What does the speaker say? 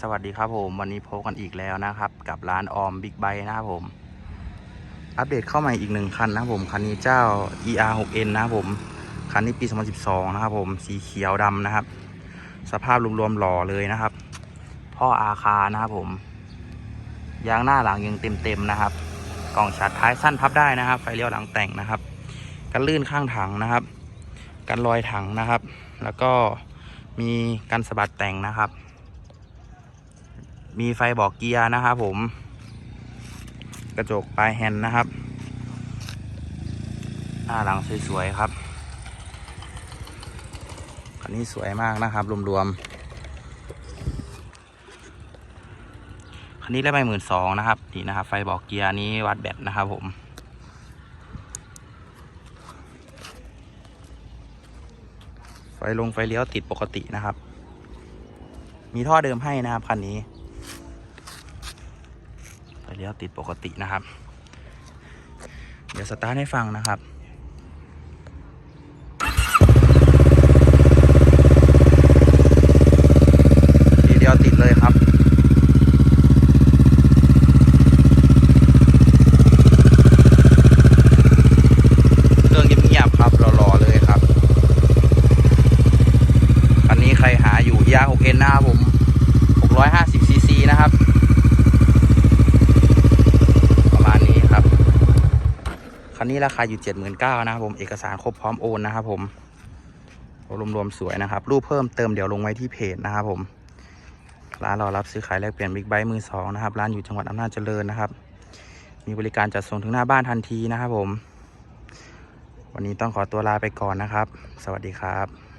สวัสดีครับผมวันนี้พบกันอีกแล้วนะครับ กับร้านออมบิ๊กไบนะครับผม อัปเดตเข้ามาอีกหนึ่งคันนะครับผม คันนี้เจ้า ER 6N นะครับผม คันนี้ปี 2012 นะครับผม สีเขียวดำนะครับ สภาพรวมๆหล่อเลยนะครับท่ออาคานะครับผม ยางหน้าหลังยังเต็มๆนะครับ กล่องชัดท้ายสั้นพับได้นะครับ ไฟเลี้ยวหลังแต่งนะครับ กันลื่นข้างถังนะครับ กันรอยถังนะครับ แล้วก็มีกันสะบัดแต่งนะครับ มีไฟบอกเกียร์นะครับผม กระจกปลายแฮนด์นะครับ หน้าหลังสวยๆครับคันนี้สวยมากนะครับ รวมๆคันนี้ได้ไปหมื่นสองนะครับนี่นะครับ ไฟบอกเกียร์นี้วัดแบตนะครับผมไฟลงไฟเลี้ยวติดปกตินะครับ มีท่อเดิมให้นะครับคันนี้ เลี้ยวติดปกตินะครับ เดี๋ยวสตาร์ทให้ฟังนะครับทีเดียวติดเลยครับเครื่องเงียบๆครับหล่อๆเลยครับ อันนี้ใครหาอยู่ยา 6N นะครับผม650ซีซีนะครับ ประมาณนี้ครับันนี้ราคาอยู่เจ็ดหมื่นะครับผม เอกสารครบพร้อมโอนนะครับผมรวมๆสวยนะครับ รูปเพิ่มเติมเดี๋ยวลงไว้ที่เพจนะครับผม ร้านเรารับซื้อขายแลกเปลี่ยนบิ๊กไบค์มือสองนะครับ ร้านอยู่จังหวัดอำนาจเจริญนะครับ มีบริการจัดส่งถึงหน้าบ้านทันทีนะครับผม วันนี้ต้องขอตัวลาไปก่อนนะครับ สวัสดีครับ